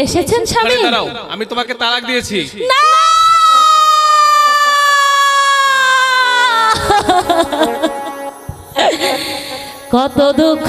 এসেছেন স্বামী দাঁড়াও আমি তোমাকে তালাক দিয়েছি না! কত দুঃখ